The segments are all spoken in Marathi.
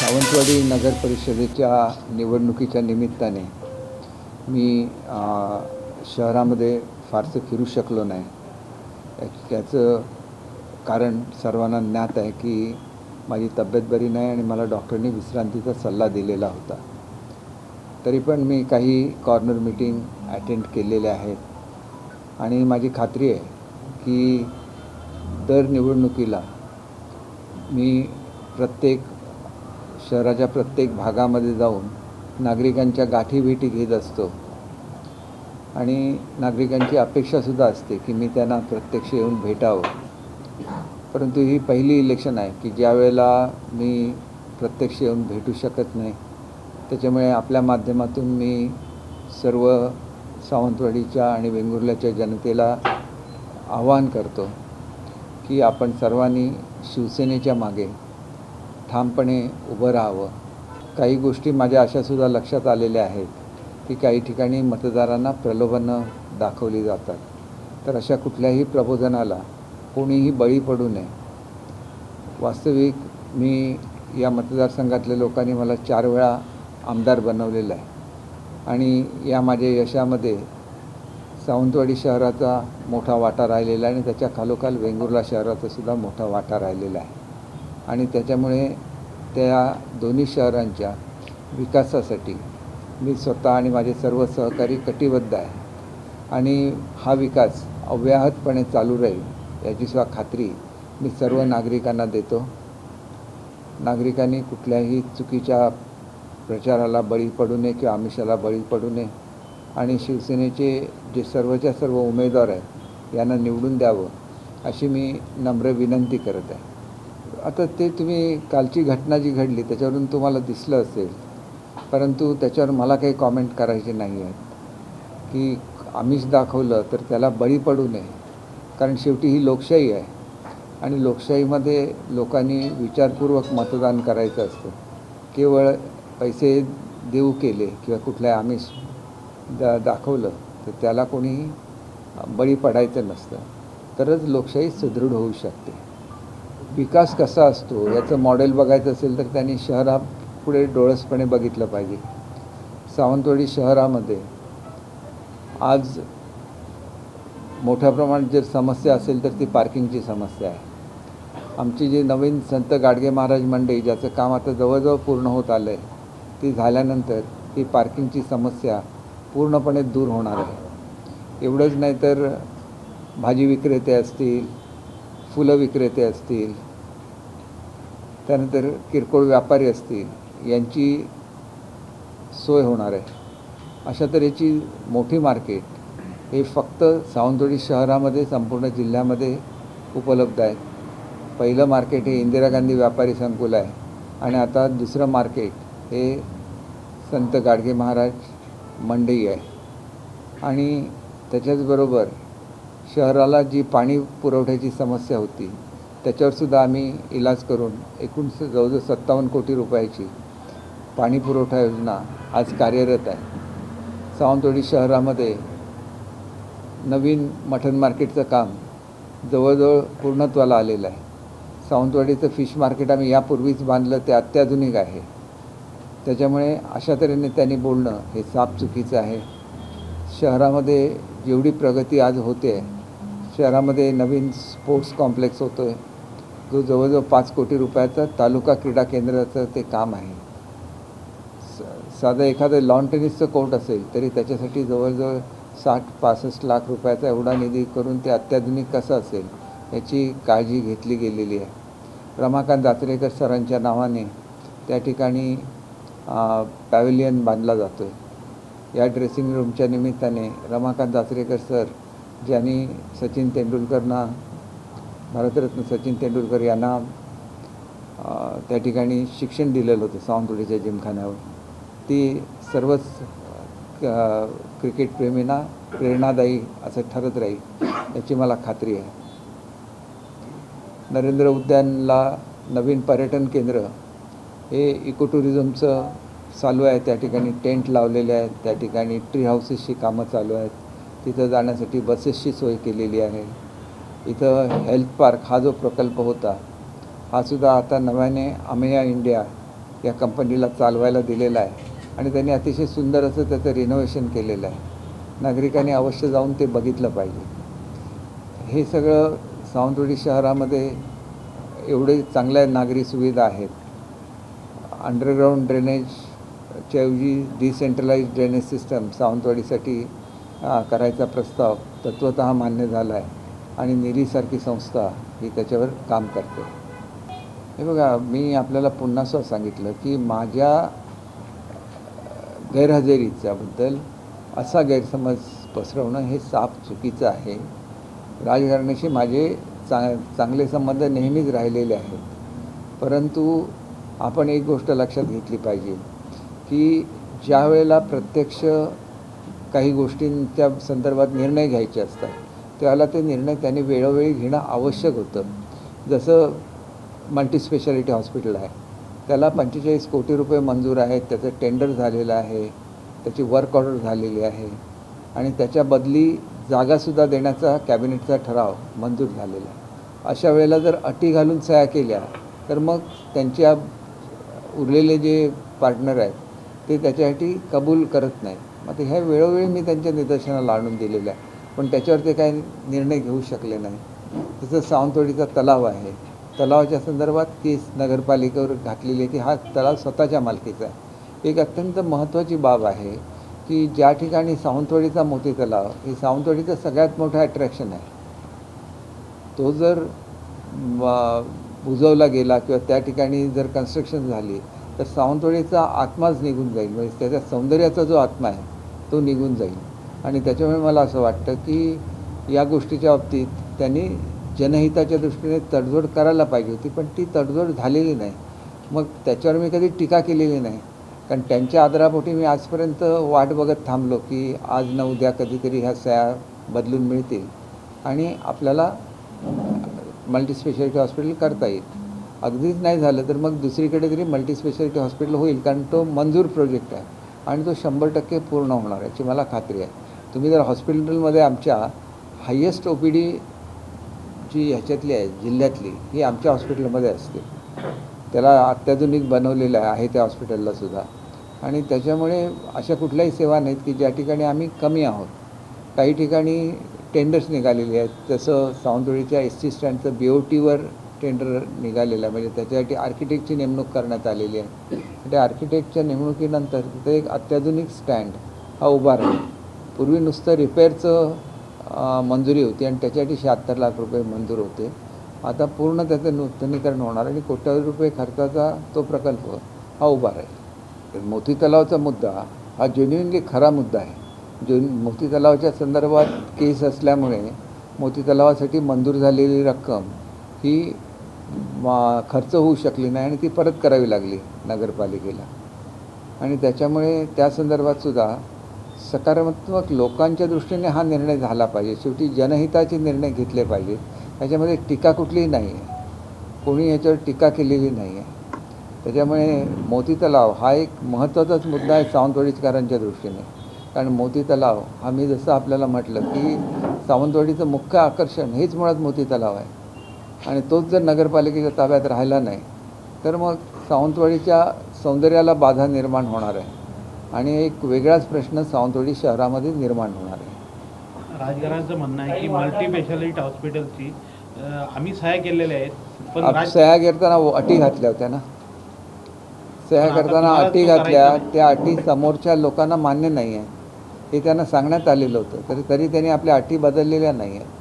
सावंतवाडी नगर परिषदेच्या निवडणुकीच्या निमित्ताने मी शहरामध्ये फारसं फिरू शकलो नाही. त्याचं कारण सर्वांना ज्ञात आहे की माझी तब्येत बरी नाही आणि मला डॉक्टरनी विश्रांतीचा सल्ला दिलेला होता. तरी पण मी काही कॉर्नर मीटिंग अटेंड केलेल्या आहेत. आणि माझी खात्री आहे की दर निवडणुकीला मी प्रत्येक शहराच्या प्रत्येक भागामध्ये जाऊन नागरिकांच्या गाठीभेटी घेत असतो. आणि नागरिकांची अपेक्षासुद्धा असते की मी त्यांना प्रत्यक्ष येऊन भेटावं. परंतु ही पहिली इलेक्शन आहे की ज्या वेळेला मी प्रत्यक्ष येऊन भेटू शकत नाही त्याच्यामुळे आपल्या माध्यमातून मी सर्व सावंतवाडीच्या आणि वेंगुर्ल्याच्या जनतेला आवाहन करतो की आपण सर्वांनी शिवसेनेच्या मागे ठामपणे उभं राहावं. काही गोष्टी माझ्या अशासुद्धा लक्षात आलेल्या आहेत की काही ठिकाणी मतदारांना प्रलोभनं दाखवली जातात. तर अशा कुठल्याही प्रबोधनाला कोणीही बळी पडू नये. वास्तविक मी या मतदारसंघातल्या लोकांनी मला चार वेळा आमदार बनवलेलं आहे. आणि या माझ्या यशामध्ये सावंतवाडी शहराचा मोठा वाटा राहिलेला आहे आणि त्याच्या खालोखाल वेंगुर्ला शहराचासुद्धा मोठा वाटा राहिलेला आहे. आणि त्याच्यामुळे त्या दोन्ही शहरांच्या विकासासाठी मी स्वतः आणि माझे सर्व सहकारी कटिबद्ध आहे. आणि हा विकास अव्याहतपणे चालू राहील याची सुद्धा खात्री मी सर्व नागरिकांना देतो. नागरिकांनी कुठल्याही चुकीच्या प्रचाराला बळी पडू नये किंवा आमिषाला बळी पडू नये. आणि शिवसेनेचे जे सर्वच्या सर्व उमेदवार आहेत यांना निवडून द्यावं अशी मी नम्र विनंती करत आहे. आता ते तुम्ही कालची घटना जी घडली त्याच्यावरून तुम्हाला दिसलं असेल परंतु त्याच्यावर मला काही कॉमेंट करायचे नाही आहेत. की आमिष दाखवलं तर त्याला बळी पडू नये कारण शेवटी ही लोकशाही आहे. आणि लोकशाहीमध्ये लोकांनी विचारपूर्वक मतदान करायचं असतं. केवळ पैसे देऊ केले किंवा कुठल्या आमिष दा दाखवलं तर त्याला कोणीही बळी पडायचं नसतं. तरच लोकशाही सुदृढ होऊ शकते. विकास कसा असतो याचं मॉडेल बघायचं असेल तर त्यांनी शहरापुढे डोळसपणे बघितलं पाहिजे. सावंतवाडी शहरामध्ये आज मोठ्या प्रमाणात जर समस्या असेल तर ती पार्किंगची समस्या आहे. आमची जी नवीन संत गाडगे महाराज मंडई ज्याचं काम आता जवळजवळ पूर्ण होत आलं आहे ती झाल्यानंतर ही पार्किंगची समस्या पूर्णपणे दूर होणार आहे. एवढंच नाही तर भाजी विक्रेते असतील फुलं विक्रेते असतील त्यानंतर किरकोळ व्यापारी असतील यांची सोय होणार आहे. अशा तऱ्हेची मोठी मार्केट हे फक्त सावंतवाडी शहरामध्ये संपूर्ण जिल्ह्यामध्ये उपलब्ध आहे. पहिलं मार्केट हे इंदिरा गांधी व्यापारी संकुल आहे आणि आता दुसरं मार्केट हे संत गाडगे महाराज मंडई आहे. आणि त्याच्याचबरोबर शहराला जी पाणी पुरवठ्याची समस्या होती त्याच्यावरसुद्धा आम्ही इलाज करून एकूण जवळजवळ सत्तावन्न कोटी रुपयाची पाणी पुरवठा योजना आज कार्यरत आहे. सावंतवाडी शहरामध्ये नवीन मटन मार्केटचं काम जवळजवळ पूर्णत्वाला आलेलं आहे. सावंतवाडीचं फिश मार्केट आम्ही यापूर्वीच बांधलं ते अत्याधुनिक आहे. त्याच्यामुळे अशा तऱ्हेने त्यांनी बोलणं हे साफ चुकीचं आहे. शहरामध्ये जेवढी प्रगती आज होते शहरामध्ये नवीन स्पोर्ट्स कॉम्प्लेक्स होतो आहे जो जवळजवळ पाच कोटी रुपयाचा तालुका क्रीडा केंद्राचं ते काम आहे. स- साधं एखादं लॉन टेनिसचं कोर्ट असेल तरी त्याच्यासाठी जवळजवळ साठ पासष्ट लाख रुपयाचा एवढा निधी करून ते अत्याधुनिक कसं असेल याची काळजी घेतली गेलेली आहे. रमाकांत दात्रेकर सरांच्या नावाने त्या ठिकाणी पॅव्हिलियन बांधला जातो आहे या ड्रेसिंग रूमच्या निमित्ताने रमाकांत दात्रेकर सर ज्यांनी सचिन तेंडुलकरना भारतरत्न सचिन तेंडुलकर यांना त्या ठिकाणी शिक्षण दिलेलं होतं सावंतवाडीच्या जिमखान्यावर. ती सर्वच क्रिकेटप्रेमींना प्रेरणादायी असं ठरत राहील याची मला खात्री आहे. नरेंद्र उद्यानला नवीन पर्यटन केंद्र हे इको टुरिझमचं चालू आहे त्या ठिकाणी टेंट लावलेले आहेत त्या ठिकाणी ट्री हाऊसेसची कामं चालू आहेत. तिथं जाण्यासाठी बसेसची सोय केलेली आहे. इथं हेल्थ पार्क हा जो प्रकल्प होता हा सुद्धा आता नव्याने अमेया इंडिया या कंपनीला चालवायला दिलेला आहे. आणि त्यांनी अतिशय सुंदर असं त्याचं रिनोव्हेशन केलेलं आहे. नागरिकांनी अवश्य जाऊन ते बघितलं पाहिजे. हे सगळं सावंतवाडी शहरामध्ये एवढे चांगल्या नागरी सुविधा आहेत. अंडरग्राऊंड ड्रेनेजच्या ऐवजी डिसेंट्रलाइज ड्रेनेज सिस्टम सावंतवाडीसाठी करायचा प्रस्ताव तत्वत मान्य झाला आहे आणि निरीसारखी संस्था ही त्याच्यावर काम करते. हे बघा मी आपल्याला पुन्हा असं सांगितलं की माझ्या गैरहजेरीच्याबद्दल असा गैरसमज पसरवणं हे साफ चुकीचं आहे. राजकारणाशी माझे चा चांगले संबंध नेहमीच राहिलेले आहेत. परंतु आपण एक गोष्ट लक्षात घेतली पाहिजे की ज्या वेळेला प्रत्यक्ष काही गोष्टींच्या संदर्भात निर्णय घ्यायचे असतात. त्याला ते निर्णय त्यांनी वेळोवेळी घेणं आवश्यक होतं. जसं मल्टीस्पेशालिटी हॉस्पिटल आहे. त्याला पंचेचाळीस कोटी रुपये मंजूर आहेत. त्याचं टेंडर झालेलं आहे. त्याची वर्क ऑर्डर झालेली आहे. आणि त्याच्या बदली जागासुद्धा देण्याचा कॅबिनेटचा ठराव मंजूर झालेला आहे. अशा वेळेला जर अटी घालून सह्या केल्या तर मग त्यांच्या उरलेले जे पार्टनर आहेत ते त्याच्यासाठी कबूल करत नाहीत. मग ते ह्या वेळोवेळी मी त्यांच्या निदर्शनाला आणून दिलेलं आहे पण त्याच्यावर ते काही निर्णय घेऊ शकले नाही. तसं सावंतवाडीचा तलाव आहे. तलावाच्या संदर्भात केस नगरपालिकेवर घातलेली आहे. की हा तलाव स्वतःच्या मालकीचा आहे. एक अत्यंत महत्त्वाची बाब आहे की ज्या ठिकाणी सावंतवाडीचा मोती तलाव हे सावंतवाडीचं सगळ्यात मोठं अट्रॅक्शन आहे. तो जर बुजवला गेला किंवा त्या ठिकाणी जर कन्स्ट्रक्शन झाली तर सावंतवाडीचा आत्माच निघून जाईल. म्हणजे त्याच्या सौंदर्याचा जो आत्मा आहे तो निघून जाईल. आणि त्याच्यामुळे मला असं वाटतं की या गोष्टीच्या बाबतीत त्यांनी जनहिताच्या दृष्टीने तडजोड करायला पाहिजे होती पण ती तडजोड झालेली नाही. मग त्याच्यावर मी कधी टीका केलेली नाही. कारण त्यांच्या आदरापोटी मी आजपर्यंत वाट बघत थांबलो की आज न उद्या कधीतरी ह्या सया बदलून मिळतील आणि आपल्याला मल्टीस्पेशालिटी हॉस्पिटल करता येईल. अगदीच नाही झालं तर मग दुसरीकडे तरी मल्टीस्पेशालिटी हॉस्पिटल होईल कारण तो मंजूर प्रोजेक्ट आहे आणि तो शंभर टक्के पूर्ण होणार याची मला खात्री आहे. तुम्ही जर हॉस्पिटलमध्ये आमच्या highest O P D G ह्याच्यातली आहे जिल्ह्यातली ही आमच्या हॉस्पिटलमध्ये असते. त्याला अत्याधुनिक बनवलेलं आहे त्या हॉस्पिटलला सुद्धा. आणि त्याच्यामुळे अशा कुठल्याही सेवा नाहीत की ज्या ठिकाणी आम्ही कमी आहोत. काही ठिकाणी टेंडर्स निघालेली आहेत जसं सावंतवाडीच्या एस टी स्टँडचं बी ओ टीवर टेंडर निघालेला आहे. म्हणजे त्याच्यासाठी आर्किटेक्टची नेमणूक करण्यात आलेली आहे. म्हणजे त्या आर्किटेक्टच्या नेमणुकीनंतर तिथे एक अत्याधुनिक स्टँड हा उभा राहील. पूर्वी नुसतं रिपेअरचं मंजुरी होती आणि त्याच्यासाठी शहात्तर लाख रुपये मंजूर होते. आता पूर्ण त्याचं नूतनीकरण होणार आणि कोट्यावधी रुपये खर्चाचा तो प्रकल्प हा उभा राहील. मोती तलावचा मुद्दा हा जेन्युनली खरा मुद्दा आहे. जो मोती तलावाच्या संदर्भात केस असल्यामुळे मोती तलावासाठी मंजूर झालेली रक्कम ही खर्च होऊ शकली नाही आणि ती परत करावी लागली नगरपालिकेला. आणि त्याच्यामुळे त्या संदर्भात सुद्धा सकारात्मक लोकांच्या दृष्टीने हा निर्णय झाला पाहिजे. शेवटी जनहिताचे निर्णय घेतले पाहिजे. त्याच्यामध्ये टीका कुठलीही नाही आहे. कोणी याच्यावर टीका केलेली नाही आहे. त्याच्यामुळे मोती तलाव हा एक महत्त्वाचाच मुद्दा आहे सावंतवाडीकरांच्या दृष्टीने. कारण मोती तलाव हा मी जसं आपल्याला म्हटलं की सावंतवाडीचं मुख्य आकर्षण हेच मुळात मोती तलाव आहे. आणि तोच जर नगरपालिकेच्या ताब्यात राहिला नाही तर मग सावंतवाडीच्या सौंदर्याला बाधा निर्माण होणार आहे. आणि एक वेगळाच प्रश्न सावंतवाडी शहरामध्ये निर्माण होणार आहे. राजकारणाचं म्हणणं आहे की मल्टी स्पेशालिटी हॉस्पिटलची आम्ही सह्या केलेल्या आहेत पण सह्या करताना अटी घातल्या होत्या ना? सह्या करताना अटी घातल्या. त्या अटी समोरच्या लोकांना मान्य नाही आहे हे त्यांना सांगण्यात आलेलं होतं तरी तरी त्यांनी आपल्या अटी बदललेल्या नाही आहेत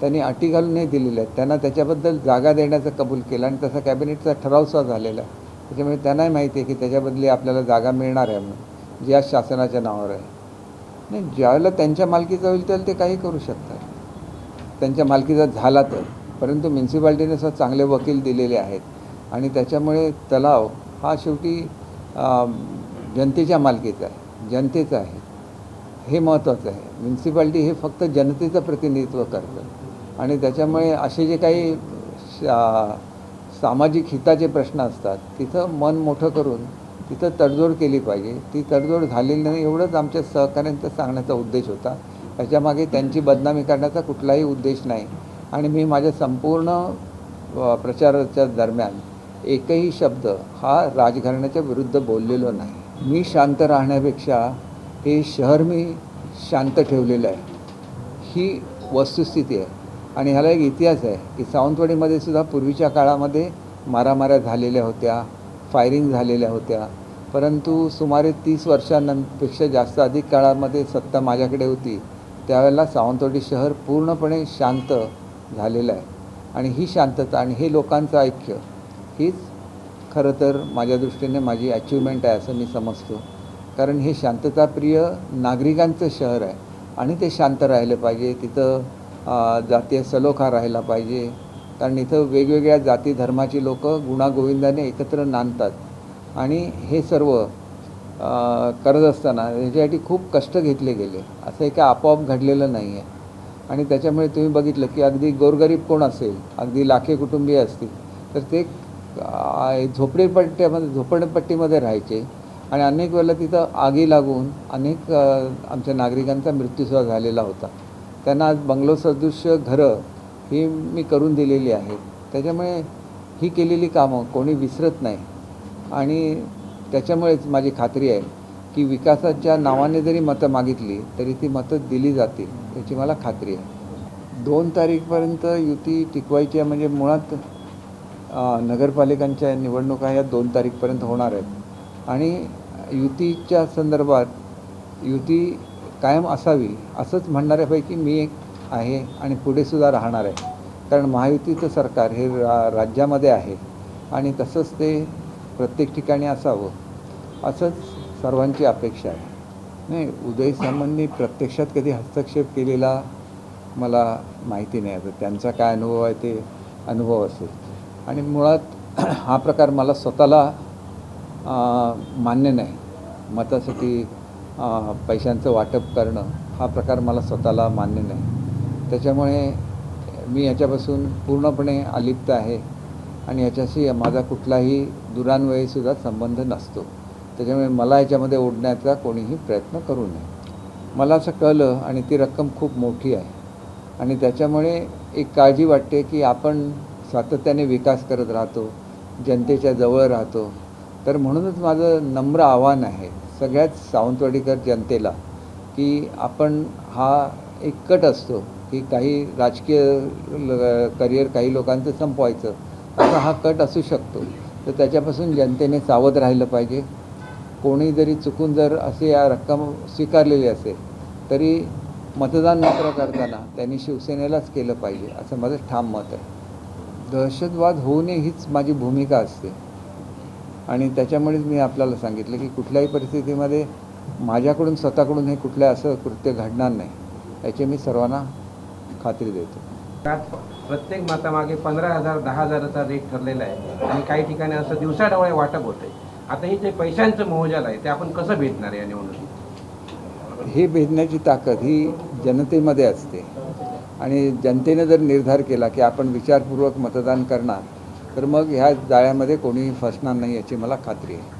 त्यांनी अटी घालून नाही दिलेल्या आहेत. त्यांना त्याच्याबद्दल जागा देण्याचं कबूल केलं आणि तसा कॅबिनेटचा ठरावसा झालेला आहे. त्याच्यामुळे त्यांनाही माहिती आहे की त्याच्याबदली आपल्याला जागा मिळणार आहे म्हणून जी आज शासनाच्या नावावर आहे. नाही ज्यावेळेला त्यांच्या मालकीचा होईल त्याला ते काही करू शकतात. त्यांच्या मालकीचा झाला तर. परंतु म्युन्सिपाल्टीने सुद्धा चांगले वकील दिलेले आहेत. आणि त्याच्यामुळे तलाव हा शेवटी जनतेच्या मालकीचा आहे. जनतेचा आहे. हे महत्त्वाचं आहे. म्युन्सिपाल्टी हे फक्त जनतेचं प्रतिनिधित्व करतं. आणि त्याच्यामुळे असे जे काही शा- सामाजिक हिताचे प्रश्न असतात तिथं मन मोठं करून तिथं तडजोड केली पाहिजे. ती तडजोड झालेली नाही एवढंच आमच्या सहकाऱ्यांचा सांगण्याचा उद्देश होता. त्याच्यामागे त्यांची बदनामी करण्याचा कुठलाही उद्देश नाही. आणि मी माझ्या संपूर्ण प्रचाराच्या दरम्यान एकही शब्द हा राजघराण्याच्या विरुद्ध बोललेलो नाही. मी शांत राहण्यापेक्षा हे शहर मी शांत ठेवलेलं आहे. ही वस्तुस्थिती आहे. आणि ह्याला एक इतिहास आहे की सावंतवाडीमध्ये सुद्धा पूर्वीच्या काळामध्ये मारामाऱ्या झालेल्या होत्या फायरिंग झालेल्या होत्या. परंतु सुमारे तीस वर्षांपेक्षा जास्त अधिक काळामध्ये सत्ता माझ्याकडे होती. त्यावेळेला सावंतवाडी शहर पूर्णपणे शांत झालेलं आहे. आणि ही शांतता आणि हे लोकांचं ऐक्य हीच खरं तर माझ्या दृष्टीने माझी अचिव्हमेंट आहे असं मी समजतो. कारण हे शांतताप्रिय नागरिकांचं शहर आहे आणि ते शांत राहिलं पाहिजे. तिथं जातीय सलोखा राहिला पाहिजे. कारण इथं वेगवेगळ्या जाती धर्माची लोक गुणागोविंदाने एकत्र नांदतात. आणि हे सर्व करत असताना ह्याच्यासाठी खूप कष्ट घेतले गेले. असं एक आपोआप घडलेलं नाही आहे आणि त्याच्यामुळे तुम्ही बघितलं की अगदी गोरगरीब कोण असेल अगदी लाखे कुटुंबीय असतील तर ते झोपडीपट्ट्यामध्ये झोपडपट्टीमध्ये राहायचे. आणि अनेक वेळेला तिथं आगी लागून अनेक आमच्या नागरिकांचा मृत्यूसुद्धा झालेला होता. त्यांना आज बंगलो सदृश्य घरं ही मी करून दिलेली आहेत. त्याच्यामुळे ही केलेली कामं कोणी विसरत नाही. आणि त्याच्यामुळेच माझी खात्री आहे की विकासाच्या नावाने जरी मतं मागितली तरी ती मतं दिली जातील याची मला खात्री आहे. दोन तारीखपर्यंत युती टिकवायची आहे म्हणजे मुळात नगरपालिकांच्या निवडणुका या दोन तारीखपर्यंत होणार आहेत. आणि युतीच्या संदर्भात युती कायम असावी असंच म्हणणाऱ्यापैकी मी एक आहे आणि पुढेसुद्धा राहणार आहे. कारण महायुतीचं सरकार हे रा राज्यामध्ये आहे आणि तसंच ते प्रत्येक ठिकाणी असावं असंच सर्वांची अपेक्षा आहे. नाही उदय सामांनी प्रत्यक्षात कधी हस्तक्षेप केलेला मला माहिती नाही. आता त्यांचा काय अनुभव आहे ते अनुभव असेल. आणि मुळात हा प्रकार मला स्वतःला मान्य नाही. मतासाठी पैशांचं वाटप करणं हा प्रकार मला स्वतःला मान्य नाही. त्याच्यामुळे मी याच्यापासून पूर्णपणे अलिप्त आहे आणि याच्याशी माझा कुठलाही दुरान्वयीसुद्धा संबंध नसतो. त्याच्यामुळे मला याच्यामध्ये ओढण्याचा कोणीही प्रयत्न करू नये. मला असं कळलं आणि ती रक्कम खूप मोठी आहे. आणि त्याच्यामुळे एक काळजी वाटते की आपण सातत्याने विकास करत राहतो जनतेच्या जवळ राहतो. तर म्हणूनच माझं नम्र आव्हान आहे. सगळ्याच सावंतवाडीकर जनतेला की आपण हा एक कट असतो की काही राजकीय करिअर काही लोकांचं संपवायचं असा हा कट असू शकतो. तर त्याच्यापासून जनतेने सावध राहिलं पाहिजे. कोणी जरी चुकून जर असे या रक्कम स्वीकारलेली असेल तरी मतदान मात्र करताना त्यांनी शिवसेनेलाच केलं पाहिजे असं माझं ठाम मत आहे. दहशतवाद होऊ नये हीच माझी भूमिका असते. आणि त्याच्यामुळेच मी आपल्याला सांगितलं की कुठल्याही परिस्थितीमध्ये माझ्याकडून स्वतःकडून हे कुठलं असं कृत्य घडणार नाही याची मी सर्वांना खात्री देतो. त्यात प्रत्येक मातामागे पंधरा हजार दहा हजाराचा रेट ठरलेला आहे. आणि काही ठिकाणी असं दिवसाढवळे वाटप होतंय आता हे जे पैशांचं मोहजाल आहे ते आपण कसं भेटणार या निवडणुकीत? हे भेदण्याची ताकद ही जनतेमध्ये असते. आणि जनतेने जर निर्धार केला की आपण विचारपूर्वक मतदान करणार तर मग ह्या जाळ्यामध्ये कोणीही फसणार नाही याची मला खात्री आहे.